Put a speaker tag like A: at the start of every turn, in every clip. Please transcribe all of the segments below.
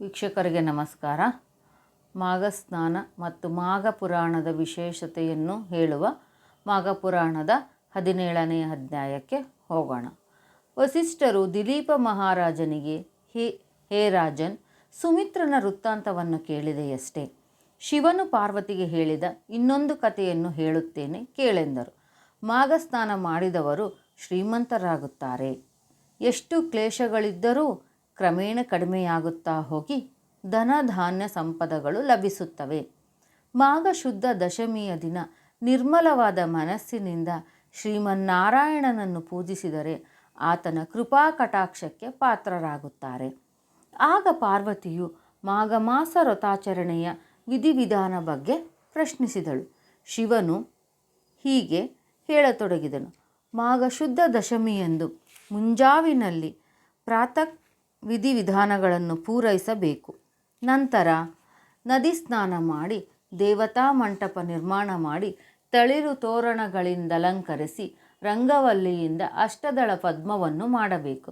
A: ವೀಕ್ಷಕರಿಗೆ ನಮಸ್ಕಾರ. ಮಾಘ ಸ್ನಾನ ಮತ್ತು ಮಾಘ ಪುರಾಣದ ವಿಶೇಷತೆಯನ್ನು ಹೇಳುವ ಮಾಘಪುರಾಣದ ಹದಿನೇಳನೆಯ ಅಧ್ಯಾಯಕ್ಕೆ ಹೋಗೋಣ. ವಸಿಷ್ಠರು ದಿಲೀಪ ಮಹಾರಾಜನಿಗೆ, ಹೇ ಹೇ ರಾಜನ್, ಸುಮಿತ್ರನ ವೃತ್ತಾಂತವನ್ನು ಕೇಳಿದೆಯಷ್ಟೇ ಶಿವನು ಪಾರ್ವತಿಗೆ ಹೇಳಿದ ಇನ್ನೊಂದು ಕಥೆಯನ್ನು ಹೇಳುತ್ತೇನೆ ಕೇಳೆಂದರು. ಮಾಘ ಸ್ನಾನ ಮಾಡಿದವರು ಶ್ರೀಮಂತರಾಗುತ್ತಾರೆ. ಎಷ್ಟು ಕ್ಲೇಶಗಳಿದ್ದರೂ ಕ್ರಮೇಣ ಕಡಿಮೆಯಾಗುತ್ತಾ ಹೋಗಿ ಧನ ಧಾನ್ಯ ಸಂಪದಗಳು ಲಭಿಸುತ್ತವೆ. ಮಾಘ ಶುದ್ಧ ದಶಮಿಯ ದಿನ ನಿರ್ಮಲವಾದ ಮನಸ್ಸಿನಿಂದ ಶ್ರೀಮನ್ನಾರಾಯಣನನ್ನು ಪೂಜಿಸಿದರೆ ಆತನ ಕೃಪಾ ಕಟಾಕ್ಷಕ್ಕೆ ಪಾತ್ರರಾಗುತ್ತಾರೆ. ಆಗ ಪಾರ್ವತಿಯು ಮಾಘ ಮಾಸ ವ್ರತಾಚರಣೆಯ ವಿಧಿವಿಧಾನ ಬಗ್ಗೆ ಪ್ರಶ್ನಿಸಿದಳು. ಶಿವನು ಹೀಗೆ ಹೇಳತೊಡಗಿದನು. ಮಾಘ ಶುದ್ಧ ದಶಮಿಯಂದು ಮುಂಜಾವಿನಲ್ಲಿ ಪ್ರಾತಃ ವಿಧಿವಿಧಾನಗಳನ್ನು ಪೂರೈಸಬೇಕು. ನಂತರ ನದಿ ಸ್ನಾನ ಮಾಡಿ, ದೇವತಾ ಮಂಟಪ ನಿರ್ಮಾಣ ಮಾಡಿ, ತಳಿರು ತೋರಣಗಳಿಂದ ಅಲಂಕರಿಸಿ, ರಂಗವಲ್ಲಿಯಿಂದ ಅಷ್ಟದಳ ಪದ್ಮವನ್ನು ಮಾಡಬೇಕು.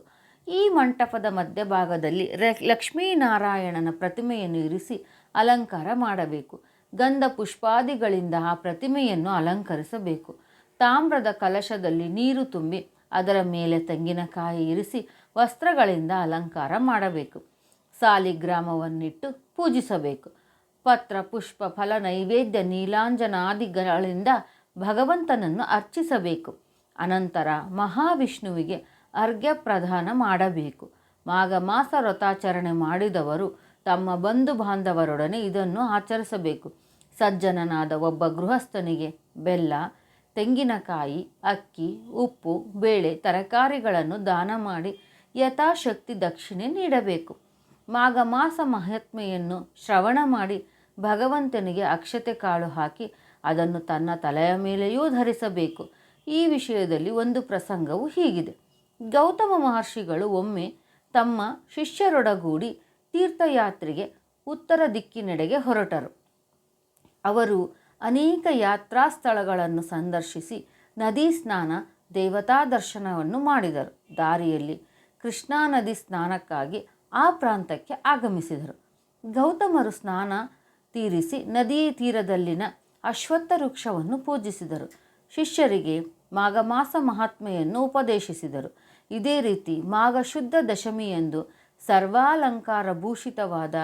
A: ಈ ಮಂಟಪದ ಮಧ್ಯಭಾಗದಲ್ಲಿ ರ, ಲಕ್ಷ್ಮೀನಾರಾಯಣನ ಪ್ರತಿಮೆಯನ್ನು ಇರಿಸಿ ಅಲಂಕಾರ ಮಾಡಬೇಕು. ಗಂಧ ಪುಷ್ಪಾದಿಗಳಿಂದ ಆ ಪ್ರತಿಮೆಯನ್ನು ಅಲಂಕರಿಸಬೇಕು. ತಾಮ್ರದ ಕಲಶದಲ್ಲಿ ನೀರು ತುಂಬಿ ಅದರ ಮೇಲೆ ತೆಂಗಿನಕಾಯಿ ಇರಿಸಿ ವಸ್ತ್ರಗಳಿಂದ ಅಲಂಕಾರ ಮಾಡಬೇಕು. ಸಾಲಿಗ್ರಾಮವನ್ನಿಟ್ಟು ಪೂಜಿಸಬೇಕು. ಪತ್ರ, ಪುಷ್ಪ, ಫಲ, ನೈವೇದ್ಯ, ನೀಲಾಂಜನಾದಿಗಳಿಂದ ಭಗವಂತನನ್ನು ಅರ್ಚಿಸಬೇಕು. ಅನಂತರ ಮಹಾವಿಷ್ಣುವಿಗೆ ಅರ್ಘ್ಯ ಪ್ರದಾನ ಮಾಡಬೇಕು. ಮಾಘ ಮಾಸ ವ್ರತಾಚರಣೆ ಮಾಡಿದವರು ತಮ್ಮ ಬಂಧು ಬಾಂಧವರೊಡನೆ ಇದನ್ನು ಆಚರಿಸಬೇಕು. ಸಜ್ಜನನಾದ ಒಬ್ಬ ಗೃಹಸ್ಥನಿಗೆ ಬೆಲ್ಲ, ತೆಂಗಿನಕಾಯಿ, ಅಕ್ಕಿ, ಉಪ್ಪು, ಬೇಳೆ, ತರಕಾರಿಗಳನ್ನು ದಾನ ಮಾಡಿ ಯಥಾಶಕ್ತಿ ದಕ್ಷಿಣೆ ನೀಡಬೇಕು. ಮಾಘ ಮಾಸ ಮಹಾತ್ಮೆಯನ್ನು ಶ್ರವಣ ಮಾಡಿ ಭಗವಂತನಿಗೆ ಅಕ್ಷತೆ ಕಾಳು ಹಾಕಿ ಅದನ್ನು ತನ್ನ ತಲೆಯ ಮೇಲೆಯೂ ಧರಿಸಬೇಕು. ಈ ವಿಷಯದಲ್ಲಿ ಒಂದು ಪ್ರಸಂಗವು ಹೀಗಿದೆ. ಗೌತಮ ಮಹರ್ಷಿಗಳು ಒಮ್ಮೆ ತಮ್ಮ ಶಿಷ್ಯರೊಡಗೂಡಿ ತೀರ್ಥಯಾತ್ರೆಗೆ ಉತ್ತರ ದಿಕ್ಕಿನೆಡೆಗೆ ಹೊರಟರು. ಅವರು ಅನೇಕ ಯಾತ್ರಾ ಸ್ಥಳಗಳನ್ನು ಸಂದರ್ಶಿಸಿ ನದಿ ಸ್ನಾನ, ದೇವತಾ ದರ್ಶನವನ್ನು ಮಾಡಿದರು. ದಾರಿಯಲ್ಲಿ ಕೃಷ್ಣಾ ನದಿ ಸ್ನಾನಕ್ಕಾಗಿ ಆ ಪ್ರಾಂತಕ್ಕೆ ಆಗಮಿಸಿದರು. ಗೌತಮರು ಸ್ನಾನ ತೀರಿಸಿ ನದಿ ತೀರದಲ್ಲಿನ ಅಶ್ವತ್ಥ ವೃಕ್ಷವನ್ನು ಪೂಜಿಸಿದರು. ಶಿಷ್ಯರಿಗೆ ಮಾಘ ಮಾಸ ಮಹಾತ್ಮೆಯನ್ನು ಉಪದೇಶಿಸಿದರು. ಇದೇ ರೀತಿ ಮಾಘ ಶುದ್ಧ ದಶಮಿಯಂದು ಸರ್ವಾಲಂಕಾರ ಭೂಷಿತವಾದ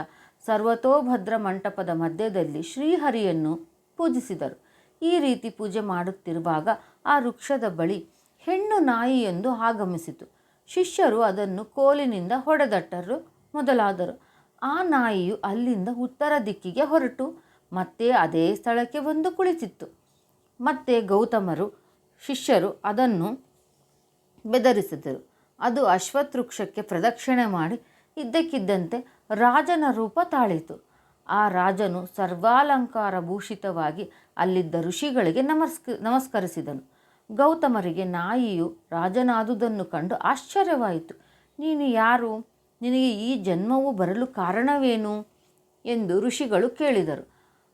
A: ಸರ್ವತೋಭದ್ರ ಮಂಟಪದ ಮಧ್ಯದಲ್ಲಿ ಶ್ರೀಹರಿಯನ್ನು ಪೂಜಿಸಿದರು. ಈ ರೀತಿ ಪೂಜೆ ಮಾಡುತ್ತಿರುವಾಗ ಆ ವೃಕ್ಷದ ಬಳಿ ಹೆಣ್ಣು ನಾಯಿಯೊಂದು ಆಗಮಿಸಿತು. ಶಿಷ್ಯರು ಅದನ್ನು ಕೋಲಿನಿಂದ ಹೊಡೆದಟ್ಟರು, ಮೊದಲಾದರು. ಆ ನಾಯಿಯು ಅಲ್ಲಿಂದ ಉತ್ತರ ದಿಕ್ಕಿಗೆ ಹೊರಟು, ಮತ್ತೆ ಅದೇ ಸ್ಥಳಕ್ಕೆ ಬಂದು ಕುಳಿತಿತ್ತು. ಮತ್ತೆ ಗೌತಮರು, ಶಿಷ್ಯರು ಅದನ್ನು ಬೆದರಿಸಿದರು. ಅದು ಅಶ್ವತ್ವೃಕ್ಷಕ್ಕೆ ಪ್ರದಕ್ಷಿಣೆ ಮಾಡಿ ಇದ್ದಕ್ಕಿದ್ದಂತೆ ರಾಜನ ರೂಪ ತಾಳಿತು. ಆ ರಾಜನು ಸರ್ವಾಲಂಕಾರ ಭೂಷಿತವಾಗಿ ಅಲ್ಲಿದ್ದ ಋಷಿಗಳಿಗೆ ನಮಸ್ಕ, ನಮಸ್ಕರಿಸಿದನು. ಗೌತಮರಿಗೆ ನಾಯಿಯು ರಾಜನಾದುದನ್ನು ಕಂಡು ಆಶ್ಚರ್ಯವಾಯಿತು. ನೀನು ಯಾರು? ನಿನಗೆ ಈ ಜನ್ಮವು ಬರಲು ಕಾರಣವೇನು? ಎಂದು ಋಷಿಗಳು ಕೇಳಿದರು.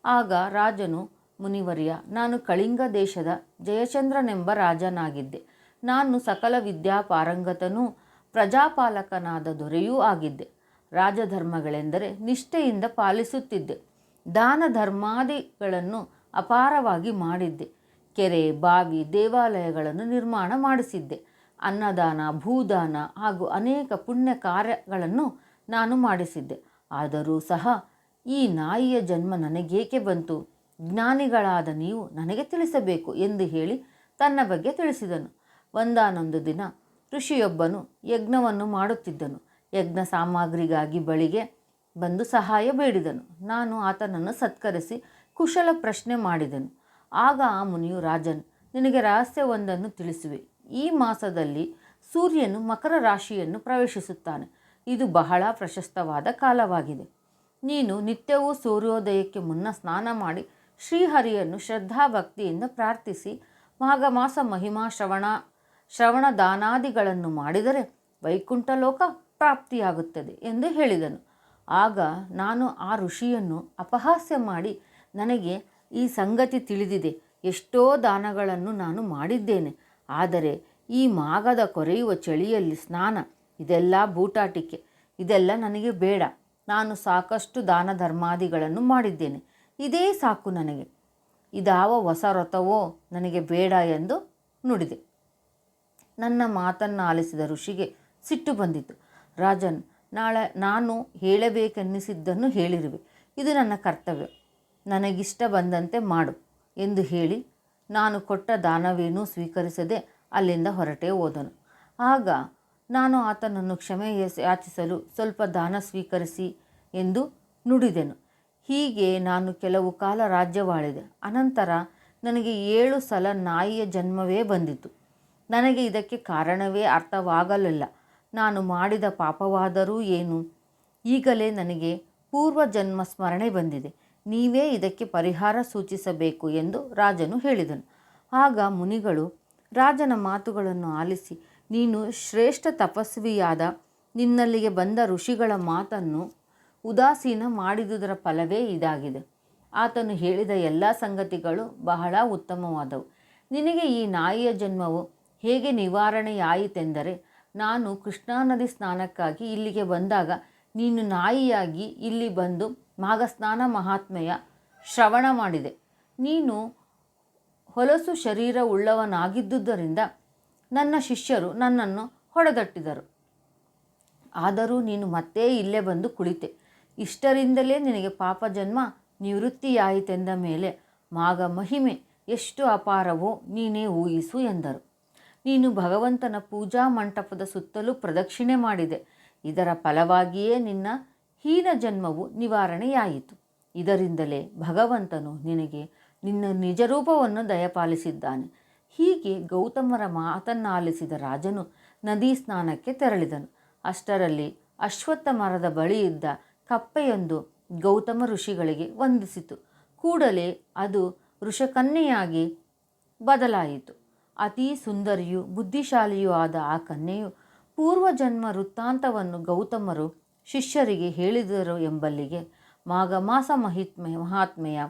A: ಆಗ ರಾಜನು, ಮುನಿವರ್ಯ, ನಾನು ಕಳಿಂಗ ದೇಶದ ಜಯಚಂದ್ರನೆಂಬ ರಾಜನಾಗಿದ್ದೆ. ನಾನು ಸಕಲ ವಿದ್ಯಾಪಾರಂಗತನೂ ಪ್ರಜಾಪಾಲಕನಾದ ದೊರೆಯೂ ಆಗಿದ್ದೆ. ರಾಜಧರ್ಮಗಳೆಂದರೆ ನಿಷ್ಠೆಯಿಂದ ಪಾಲಿಸುತ್ತಿದ್ದೆ. ದಾನ ಧರ್ಮಾದಿಗಳನ್ನು ಅಪಾರವಾಗಿ ಮಾಡಿದ್ದೆ. ಕೆರೆ, ಬಾವಿ, ದೇವಾಲಯಗಳನ್ನು ನಿರ್ಮಾಣ ಮಾಡಿಸಿದ್ದೆ. ಅನ್ನದಾನ, ಭೂದಾನ ಹಾಗೂ ಅನೇಕ ಪುಣ್ಯ ಕಾರ್ಯಗಳನ್ನು ನಾನು ಮಾಡಿಸಿದ್ದೆ. ಆದರೂ ಸಹ ಈ ನಾಯಿಯ ಜನ್ಮ ನನಗೇಕೆ ಬಂತು? ಜ್ಞಾನಿಗಳಾದ ನೀವು ನನಗೆ ತಿಳಿಸಬೇಕು ಎಂದು ಹೇಳಿ ತನ್ನ ಬಗ್ಗೆ ತಿಳಿಸಿದನು. ಒಂದಾನೊಂದು ದಿನ ಋಷಿಯೊಬ್ಬನು ಯಜ್ಞವನ್ನು ಮಾಡುತ್ತಿದ್ದನು. ಯಜ್ಞ ಸಾಮಗ್ರಿಗಾಗಿ ಬಳಿಗೆ ಬಂದು ಸಹಾಯ ಬೇಡಿದನು. ನಾನು ಆತನನ್ನು ಸತ್ಕರಿಸಿ ಕುಶಲ ಪ್ರಶ್ನೆ ಮಾಡಿದನು. ಆಗ ಆ ಮುನಿಯು, ರಾಜನ್, ನಿನಗೆ ರಹಸ್ಯವೊಂದನ್ನು ತಿಳಿಸುವೆ. ಈ ಮಾಸದಲ್ಲಿ ಸೂರ್ಯನು ಮಕರ ರಾಶಿಯನ್ನು ಪ್ರವೇಶಿಸುತ್ತಾನೆ. ಇದು ಬಹಳ ಪ್ರಶಸ್ತವಾದ ಕಾಲವಾಗಿದೆ. ನೀನು ನಿತ್ಯವೂ ಸೂರ್ಯೋದಯಕ್ಕೆ ಮುನ್ನ ಸ್ನಾನ ಮಾಡಿ ಶ್ರೀಹರಿಯನ್ನು ಶ್ರದ್ಧಾಭಕ್ತಿಯಿಂದ ಪ್ರಾರ್ಥಿಸಿ, ಮಾಘ ಮಾಸ ಮಹಿಮಾ ಶ್ರವಣ ಶ್ರವಣ ದಾನಾದಿಗಳನ್ನು ಮಾಡಿದರೆ ವೈಕುಂಠ ಲೋಕ ಪ್ರಾಪ್ತಿಯಾಗುತ್ತದೆ ಎಂದು ಹೇಳಿದನು. ಆಗ ನಾನು ಆ ಋಷಿಯನ್ನು ಅಪಹಾಸ್ಯ ಮಾಡಿ, ನನಗೆ ಈ ಸಂಗತಿ ತಿಳಿದಿದೆ. ಎಷ್ಟೋ ದಾನಗಳನ್ನು ನಾನು ಮಾಡಿದ್ದೇನೆ. ಆದರೆ ಈ ಮಾಗದ ಕೊರೆಯುವ ಚಳಿಯಲ್ಲಿ ಸ್ನಾನ, ಇದೆಲ್ಲ ಬೂಟಾಟಿಕೆ. ಇದೆಲ್ಲ ನನಗೆ ಬೇಡ. ನಾನು ಸಾಕಷ್ಟು ದಾನ ಧರ್ಮಾದಿಗಳನ್ನು ಮಾಡಿದ್ದೇನೆ. ಇದೇ ಸಾಕು ನನಗೆ. ಇದಾವ ಹೊಸ ವ್ರತವೋ ನನಗೆ ಬೇಡ ಎಂದು ನುಡಿದೆ. ನನ್ನ ಮಾತನ್ನು ಆಲಿಸಿದ ಋಷಿಗೆ ಸಿಟ್ಟು ಬಂದಿತು. ರಾಜನ್, ನಾಳೆ ನಾನು ಹೇಳಬೇಕೆನ್ನಿಸಿದ್ದನ್ನು ಹೇಳಿರುವೆ. ಇದು ನನ್ನ ಕರ್ತವ್ಯ. ನನಗಿಷ್ಟ ಬಂದಂತೆ ಮಾಡು ಎಂದು ಹೇಳಿ ನಾನು ಕೊಟ್ಟ ದಾನವೇನೂ ಸ್ವೀಕರಿಸದೆ ಅಲ್ಲಿಂದ ಹೊರಟೇ ಹೋದನು. ಆಗ ನಾನು ಆತನನ್ನು ಕ್ಷಮೆ ಯಾಚಿಸಲು ಸ್ವಲ್ಪ ದಾನ ಸ್ವೀಕರಿಸಿ ಎಂದು ನುಡಿದೆನು. ಹೀಗೆ ನಾನು ಕೆಲವು ಕಾಲ ರಾಜ್ಯವಾಳಿದೆ. ಅನಂತರ ನನಗೆ ಏಳು ಸಲ ನಾಯಿಯ ಜನ್ಮವೇ ಬಂದಿತು. ನನಗೆ ಇದಕ್ಕೆ ಕಾರಣವೇ ಅರ್ಥವಾಗಲಿಲ್ಲ. ನಾನು ಮಾಡಿದ ಪಾಪವಾದರೂ ಏನು? ಈಗಲೇ ನನಗೆ ಪೂರ್ವ ಜನ್ಮ ಸ್ಮರಣೆ ಬಂದಿದೆ. ನೀವೇ ಇದಕ್ಕೆ ಪರಿಹಾರ ಸೂಚಿಸಬೇಕು ಎಂದು ರಾಜನು ಹೇಳಿದನು. ಆಗ ಮುನಿಗಳು, ರಾಜನ ಮಾತುಗಳನ್ನು ಆಲಿಸಿ, ನೀನು ಶ್ರೇಷ್ಠ ತಪಸ್ವಿಯಾದ ನಿನ್ನಲ್ಲಿಗೆ ಬಂದ ಋಷಿಗಳ ಮಾತನ್ನು ಉದಾಸೀನ ಮಾಡಿದುದರ ಫಲವೇ ಇದಾಗಿದೆ. ಆತನು ಹೇಳಿದ ಎಲ್ಲ ಸಂಗತಿಗಳು ಬಹಳ ಉತ್ತಮವಾದವು. ನಿನಗೆ ಈ ನಾಯಿಯ ಜನ್ಮವು ಹೇಗೆ ನಿವಾರಣೆಯಾಯಿತೆಂದರೆ, ನಾನು ಕೃಷ್ಣಾ ನದಿ ಸ್ನಾನಕ್ಕಾಗಿ ಇಲ್ಲಿಗೆ ಬಂದಾಗ ನೀನು ನಾಯಿಯಾಗಿ ಇಲ್ಲಿ ಬಂದು ಮಾಘಸ್ನಾನ ಮಹಾತ್ಮೆಯ ಶ್ರವಣ ಮಾಡಿದೆ. ನೀನು ಹೊಲಸು ಶರೀರ ಉಳ್ಳವನಾಗಿದ್ದುದರಿಂದ ನನ್ನ ಶಿಷ್ಯರು ನನ್ನನ್ನು ಹೊಡೆದಟ್ಟಿದರು. ಆದರೂ ನೀನು ಮತ್ತೆ ಇಲ್ಲೇ ಬಂದು ಕುಳಿತೆ. ಇಷ್ಟರಿಂದಲೇ ನಿನಗೆ ಪಾಪ ಜನ್ಮ ನಿವೃತ್ತಿಯಾಯಿತೆಂದ ಮೇಲೆ ಮಾಗ ಮಹಿಮೆ ಎಷ್ಟು ಅಪಾರವೋ ನೀನೇ ಊಹಿಸು ಎಂದರು. ನೀನು ಭಗವಂತನ ಪೂಜಾ ಮಂಟಪದ ಸುತ್ತಲೂ ಪ್ರದಕ್ಷಿಣೆ ಮಾಡಿದೆ. ಇದರ ಫಲವಾಗಿಯೇ ನಿನ್ನ ಹೀನ ಜನ್ಮವು ನಿವಾರಣೆಯಾಯಿತು. ಇದರಿಂದಲೇ ಭಗವಂತನು ನಿನಗೆ ನಿನ್ನ ನಿಜರೂಪವನ್ನು ದಯಪಾಲಿಸಿದ್ದಾನೆ. ಹೀಗೆ ಗೌತಮರ ಮಾತನ್ನಾಲಿಸಿದ ರಾಜನು ನದಿ ಸ್ನಾನಕ್ಕೆ ತೆರಳಿದನು. ಅಷ್ಟರಲ್ಲಿ ಅಶ್ವತ್ಥ ಮರದ ಬಳಿ ಇದ್ದ ಕಪ್ಪೆಯೊಂದು ಗೌತಮ ಋಷಿಗಳಿಗೆ ವಂದಿಸಿತು. ಕೂಡಲೇ ಅದು ಋಷಕನ್ಯೆಯಾಗಿ ಬದಲಾಯಿತು. ಅತೀ ಸುಂದರಿಯೂ ಬುದ್ಧಿಶಾಲಿಯೂ ಆದ ಆ ಕನ್ಯೆಯು ಪೂರ್ವಜನ್ಮ ವೃತ್ತಾಂತವನ್ನು ಗೌತಮರು ಶಿಷ್ಯರಿಗೆ ಹೇಳಿದರು ಎಂಬಲ್ಲಿಗೆ ಮಾಘಮಾಸ ಮಹಿತ್ಮೆ ಮಹಾತ್ಮೆಯ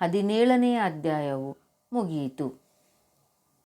A: ಹದಿನೇಳನೆಯ ಅಧ್ಯಾಯವು ಮುಗಿಯಿತು.